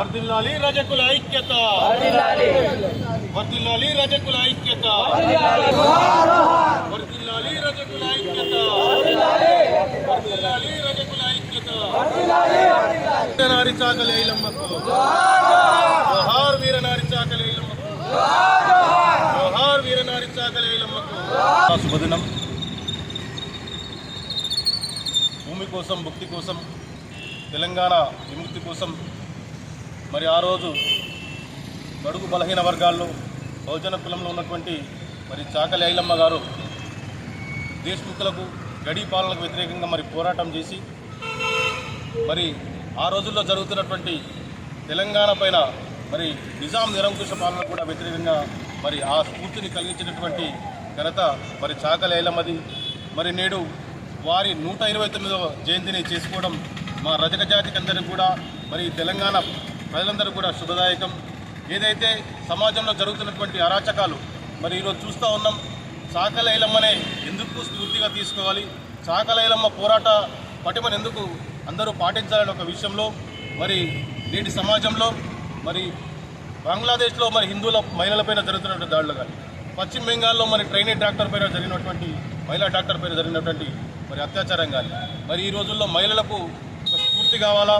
వర్దిల్లాలి రజకుల ఐక్యత. వర్దిల్లాలి రజకుల ఐక్యత. వర్దిల్లాలి రజకుల ఐక్యత. వర్దిల్లాలి రజకుల ఐక్యత. వీరనారి చాకలి ఐలమ్మకు. జోహార్ వీరనారి చాకలి ఐలమ్మకు. జోహార్ వీరనారి చాకలి ఐలమ్మకు. శుభదినం. భూమి కోసం భక్తి కోసం తెలంగాణ విముక్తి కోసం మరి ఆ రోజు బడుగు బలహీన వర్గాల్లో బహుజన కులంలో ఉన్నటువంటి మరి చాకలి ఐలమ్మ గారు దేశముఖులకు గడి పాలనకు వ్యతిరేకంగా మరి పోరాటం చేసి మరి ఆ రోజుల్లో జరుగుతున్నటువంటి తెలంగాణ పైన మరి నిజాం నిరంకుశ పాలన కూడా వ్యతిరేకంగా మరి ఆ స్ఫూర్తిని కలిగించినటువంటి ఘనత మరి చాకలి ఐలమ్మది. మరి నేడు వారి నూట ఇరవై తొమ్మిదవ జయంతిని చేసుకోవడం మా రజక జాతికి అందరికీ కూడా మరి తెలంగాణ ప్రజలందరూ కూడా శుభదాయకం. ఏదైతే సమాజంలో జరుగుతున్నటువంటి అరాచకాలు మరి ఈరోజు చూస్తూ ఉన్నాం చాకలైలమ్మనే ఎందుకు స్ఫూర్తిగా తీసుకోవాలి? చాకలైలమ్మ పోరాట పటిమను ఎందుకు అందరూ పాటించాలనే ఒక విషయంలో మరి నేటి సమాజంలో మరి బంగ్లాదేశ్లో మరి హిందువుల మహిళలపైన జరుగుతున్నటువంటి దాడులు కానీ పశ్చిమ బెంగాల్లో మరి ట్రైనీ డాక్టర్ పైన జరిగినటువంటి మహిళా డాక్టర్ పైన జరిగినటువంటి మరి అత్యాచారం కానీ మరి ఈ రోజుల్లో మహిళలకు ఒక స్ఫూర్తి కావాలా?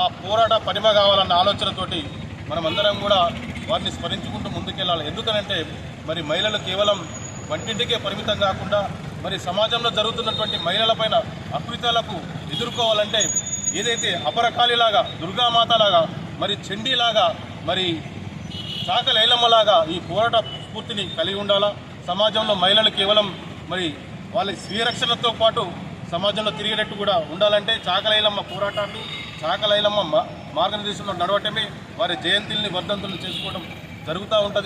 ఆ పోరాట పనిమ కావాలన్న ఆలోచనతోటి మనమందరం కూడా వారిని స్మరించుకుంటూ ముందుకెళ్ళాలి. ఎందుకనంటే మరి మహిళలు కేవలం వంటింటికే పరిమితం కాకుండా మరి సమాజంలో జరుగుతున్నటువంటి మహిళలపైన అకృత్యాలకు ఎదుర్కోవాలంటే ఏదైతే అపరకాళిలాగా దుర్గామాతలాగా మరి చండీలాగా మరి చాకలైలమ్మలాగా ఈ పోరాట స్ఫూర్తిని కలిగి ఉండాలా? సమాజంలో మహిళలు కేవలం మరి వాళ్ళ స్వీయ రక్షణతో పాటు సమాజంలో తిరిగేటట్టు కూడా ఉండాలంటే చాకలైలమ్మ పోరాటాన్ని చాకలైలమ్మ మార్గనిర్దేశంలో నడవటమే వారి జయంతిల్ని వర్ధంతులు చేసుకోవడం జరుగుతూ ఉంటుంది.